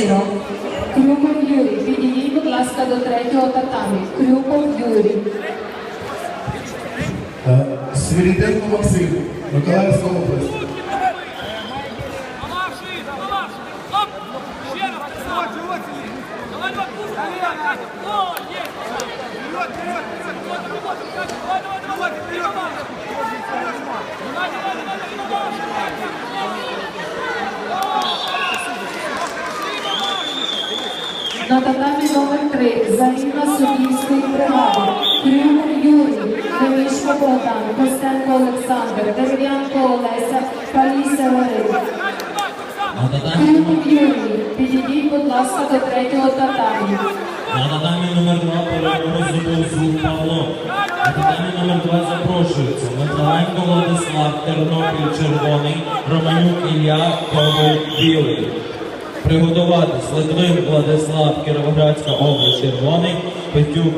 зірок. Крюков Юрій, підійдіть, будь ласка, до третього татамі. Крюков Юрій. Е, Свиріденко Максим, Миколаївська область. Давай, давай, давай. Давай, вперед. Вот, вот, Катя. Давай, давай, давай. Ты помашь. Давай, давай, давай, ты помашь. На татамі номер 3 заміна суддівської бригади. Крюков Юрій, Демишко Богдан, Костенко Олександр, Дерев'янко Олеся, Паліся Варина. На татамі, Крюков Юрій, підійдіть, будь ласка, до третього татамі. на татамі номер 2 переговору зробив Павло. На татамі номер 2 запрошується Михайленко Владислав, Тернопіль Червоний, Романюк Ілля, Коваль Білий. Приготуватись Литвин Владислав, Кіровоградська область Червоний, Петюк